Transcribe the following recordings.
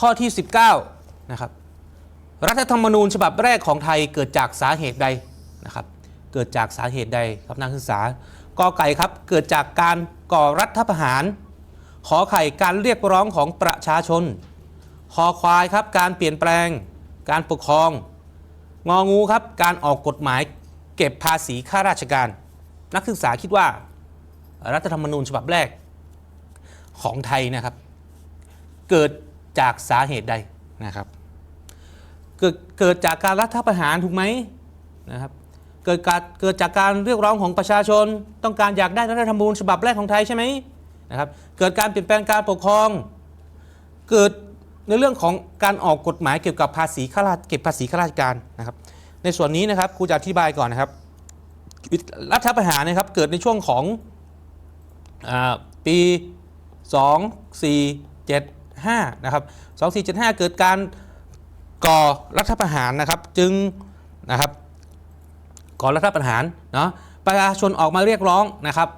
ข้อที่ 19นะครับรัฐธรรมนูญฉบับแรกของไทยเกิดจากสาเหตุใดนะครับเกิดจากสาเหตุใดครับนักศึกษากอไก่ครับเกิดจากการก่อรัฐประหาร ขอไข่การเรียกร้องของประชาชนคอควายครับการเปลี่ยนแปลง การปกครอง งองูครับการออกกฎหมายเก็บภาษีข้าราชการ นักศึกษาคิดว่า รัฐธรรมนูญฉบับแรกของไทยนะครับ เกิด จากสาเหตุใดนะครับ เกิดเกิดจากการรัฐประหารถูกไหมนะครับเกิดการเกิดจากการเรียกร้องของประชาชน ต้องการอยากได้รัฐธรรมนูญฉบับแรกของไทยใช่ไหมนะครับเกิดการเปลี่ยนแปลงการปกครอง เกิดในเรื่องของการออกกฎหมายเกี่ยวกับภาษีข้าราชเก็บภาษีข้าราชการนะครับ ในส่วนนี้นะครับครูจะอธิบายก่อนนะครับรัฐประหารนะครับเกิดในช่วงของอปี 2475นะครับ2475 เกิดการก่อรัฐประหารนะครับจึงนะครับก่อรัฐประหารเนาะประชาชนออกมาเรียกร้องนะครับ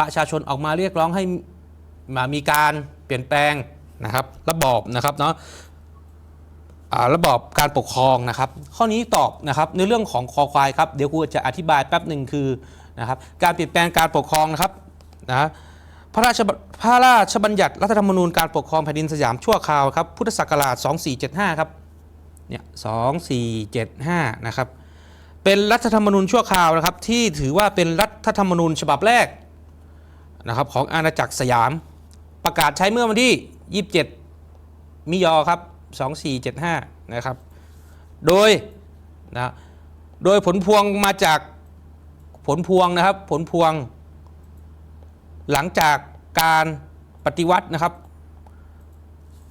ประชาชนออกมาเรียกร้องให้มามีการเปลี่ยนแปลงนะครับ ระบอบนะครับเนาะระบอบการปกครองนะครับ ข้อนี้ตอบนะครับในเรื่องของคอควายครับเดี๋ยวครูจะอธิบายแป๊บหนึ่งคือนะครับการเปลี่ยนแปลงการปกครองนะครับนะ พระราชบัญพระราชบัญญัติรัฐธรรมนูญการปกครองแผ่นดินสยามชั่วคราวครับพุทธศักราช 2475 ครับเนี่ย2475 นะครับ เป็นรัฐธรรมนูญชั่วคราวนะครับที่ถือว่าเป็นรัฐธรรมนูญฉบับแรกนะครับของอาณาจักรสยามประกาศใช้เมื่อวันที่ 27 มิยอครับ 2475 นะครับ โดยนะโดยผลพวงมาจากผลพวงนะครับผลพวง หลังจากการปฏิวัตินะครับ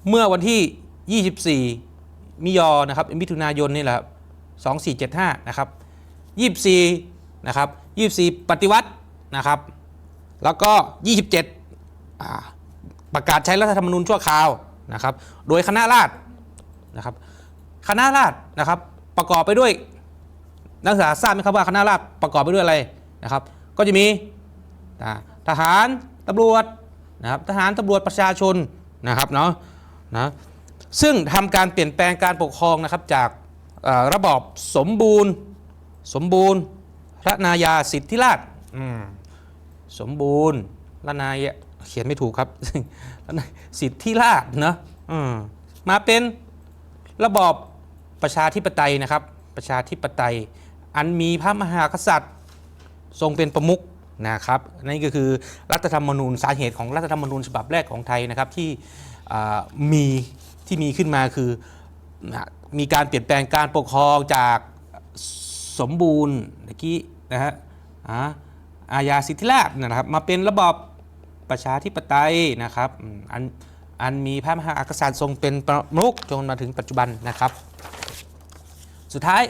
เมื่อวันที่ 24 มิยอนะครับมิถุนายนนี่แหละ2475 นะครับ 24 นะครับ 24 ปฏิวัตินะครับ แล้วก็ 27 ประกาศใช้รัฐธรรมนูญชั่วคราวนะครับ โดยคณะราษฎรนะครับ คณะราษฎรนะครับประกอบไปด้วยนักศึกษาทราบไหมครับว่าคณะราษฎรประกอบไปด้วยอะไรนะครับ ก็จะมี ทหารตำรวจนะครับทหารตำรวจประชาชนนะครับเนาะนะซึ่งทำการเปลี่ยนแปลงการปกครองนะครับจากเอ่อระบอบสมบูรณ์สมบูรณ์พระนายาสิทธิราชอืมสมบูรณ์ละนายเขียนไม่ถูกครับละนายสิทธิราชย์นะอืมมาเป็นระบอบประชาธิปไตยนะครับ ประชาธิปไตยอันมีพระมหากษัตริย์ ทรงเป็นประมุข นะครับนี่ก็คือรัฐธรรมนูญสาเหตุของรัฐธรรมนูญฉบับแรกของไทยนะครับที่มีที่มีขึ้นมาคือนะมีการเปลี่ยนแปลงการปกครองจากสมบูรณ์เมื่อกี้นะฮะอาอาญาสิทธิราชนะครับมาเป็นระบอบประชาธิปไตยนะครับอันอันมีพระมหากษัตริย์ทรงเป็นประมุขจนมาถึงปัจจุบันนะครับ สุดท้าย